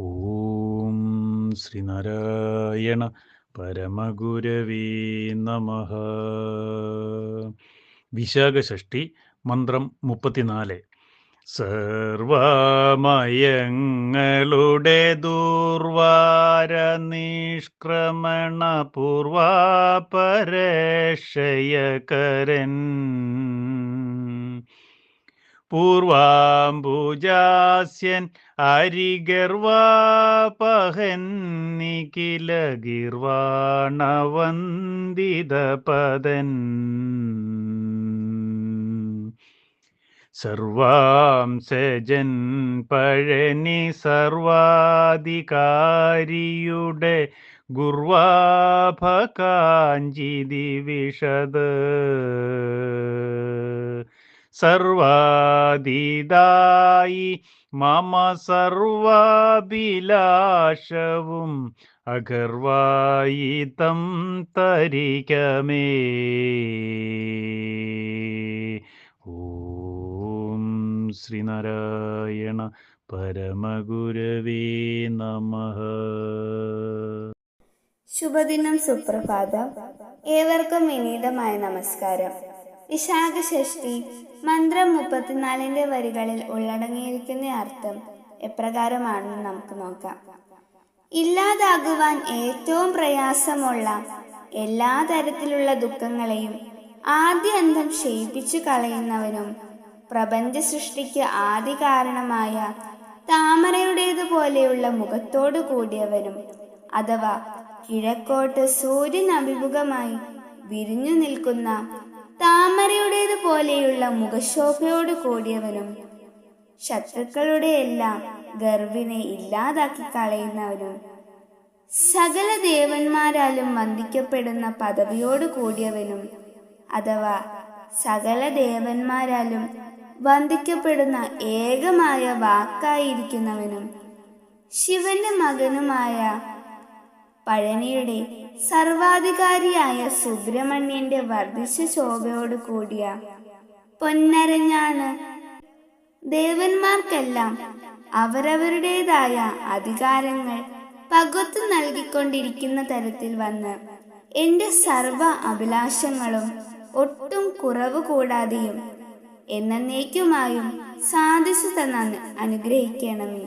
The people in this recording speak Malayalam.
ഓം ശ്രീനാരായണ പരമഗുരവീ നമ. വിശാഖഷ്ടി മന്ത്രം മുപ്പത്തിനാല്. സർവമയങ്ങളുടെ ദൂർവാര നിഷ്ക്രമണ പൂർവാപരേഷയകരൻ പൂർവാംബുജാസ്യൻ അരിഗർവാപഹൻ നിഖില ഗിർവാണവന്ദിതപദൻ സർവാംസജൻ പഴനി സർവാധികാരിയുടെ ഗുർവാഭകാഞ്ചിതി വിശദ സർവാദിതായി മമ സർവാഭിലാഷവും അഗർവായിതം തരികമേ. ഓം ശ്രീനാരായണ പരമഗുരവേ നമ. ശുഭദിനം സുപ്രഭാതം. ഏവർക്കും വിനീതമായ നമസ്കാരം. വിശാഖ ഷഷ്ടി മന്ത്രം മുപ്പത്തിനാലിന്റെ വരികളിൽ ഉള്ളടങ്ങിയിരിക്കുന്ന അർത്ഥം എപ്രകാരമാണെന്ന് നമുക്ക് നോക്കാം. ഇല്ലാതാകുവാൻ ഏറ്റവും പ്രയാസമുള്ള എല്ലാ തരത്തിലുള്ള ദുഃഖങ്ങളെയും ആദ്യന്തം ക്ഷയിപ്പിച്ചു കളയുന്നവനും പ്രപഞ്ച സൃഷ്ടിക്ക് ആദി കാരണമായ താമരയുടേതുപോലെയുള്ള മുഖത്തോടു കൂടിയവനും അഥവാ കിഴക്കോട്ട് സൂര്യൻ അഭിമുഖമായി വിരിഞ്ഞു നിൽക്കുന്ന താമരയുടേത് പോലെയുള്ള മുഖശോഭയോട് കൂടിയവനും ശത്രുക്കളുടെ എല്ലാം ഗർവിനെ ഇല്ലാതാക്കി കളയുന്നവനും സകല ദേവന്മാരാലും വന്ദിക്കപ്പെടുന്ന പദവിയോട് കൂടിയവനും അഥവാ സകല ദേവന്മാരാലും വന്ദിക്കപ്പെടുന്ന ഏകമായ വാക്കായിരിക്കുന്നവനും ശിവന്റെ മകനുമായ പഴനിയുടെ സർവാധികാരിയായ സുബ്രഹ്മണ്യന്റെ വർദ്ധിച്ച ശോഭയോട് കൂടിയ പൊന്നരഞ്ഞാണ്. ദേവന്മാർക്കെല്ലാം അവരവരുടേതായ അധികാരങ്ങൾ പകുത്തു നൽകിക്കൊണ്ടിരിക്കുന്ന തരത്തിൽ വന്ന് എന്റെ സർവ അഭിലാഷങ്ങളും ഒട്ടും കുറവ് കൂടാതെയും എന്നേക്കുമായും സാധിച്ചു തന്നു അനുഗ്രഹിക്കണമേ.